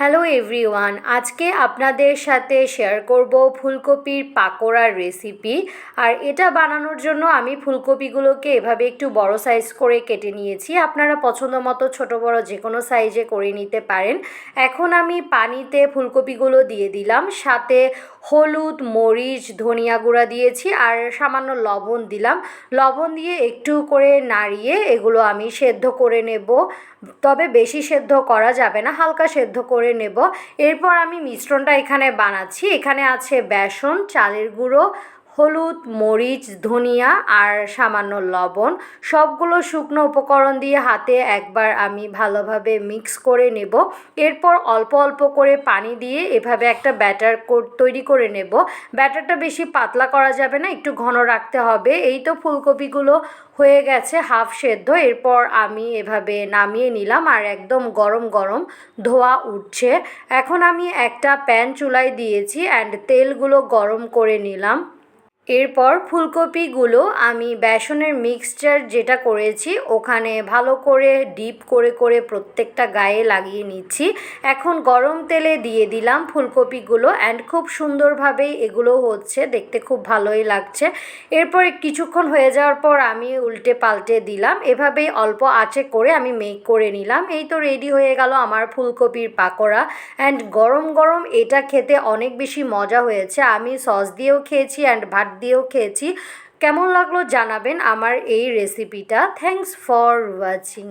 Hello everyone, আজকে আপনাদের সাথে শেয়ার করব ফুলকপির পাকোড়ার রেসিপি আর এটা বানানোর জন্য আমি ফুলকপিগুলোকে এভাবে একটু বড় সাইজ করে কেটে নিয়েছি। আপনারা পছন্দ মতো ছোটো, বড় যে কোনো সাইজে করে নিতে পারেন। এখন আমি পানিতে ফুলকপিগুলো দিয়ে দিলাম। সাথে হলুদ, মরিচ, ধনিয়া গুঁড়া দিয়েছি আর সামান্য লবণ দিলাম। লবণ দিয়ে একটু করে নাড়িয়ে এগুলো আমি সেদ্ধ করে নেব। তবে বেশি সেদ্ধ করা যাবে না, হালকা সেদ্ধ করে নেব। এরপর আমি মিশ্রণটা এখানে বানাচ্ছি। এখানে আছে বেসন, চালের গুঁড়ো হলুদ, মরিচ, ধনিয়া আর সামান্য লবণ, সবগুলো শুকনো উপকরণ দিয়ে হাতে একবার আমি ভালোভাবে মিক্স করে নেব। এরপর অল্প অল্প করে পানি দিয়ে এভাবে একটা ব্যাটার তৈরি করে নেব। ব্যাটারটা বেশি পাতলা করা যাবে না, একটু ঘন রাখতে হবে। এই তো ফুলকপিগুলো হয়ে গেছে হাফ সেদ্ধ। এরপর আমি এভাবে নামিয়ে নিলাম আর একদম গরম গরম ধোয়া উঠছে। এখন আমি একটা প্যান চুলায় দিয়েছি অ্যান্ড তেলগুলো গরম করে নিলাম। এরপর ফুলকপিগুলো আমি বেসনের মিক্সচার যেটা করেছি, ওখানে ভালো করে ডিপ করে করে প্রত্যেকটা গায়ে লাগিয়ে নিচ্ছি। এখন গরম তেলে দিয়ে দিলাম ফুলকপিগুলো অ্যান্ড খুব সুন্দরভাবেই এগুলো হচ্ছে, দেখতে খুব ভালোই লাগছে। এরপর কিছুক্ষণ হয়ে যাওয়ার পর আমি উল্টে পাল্টে দিলাম, এভাবেই অল্প আঁচে করে আমি মেক করে নিলাম। এই তো রেডি হয়ে গেল আমার ফুলকপির পাকোড়া। অ্যান্ড গরম গরম এটা খেতে অনেক বেশি মজা হয়েছে। আমি সস দিয়েও খেয়েছি অ্যান্ড ভাত দিয়েও খেয়েছি। কেমন লাগল জানাবেন আমার এই রেসিপিটা থ্যাংকস ফর ওয়াচিং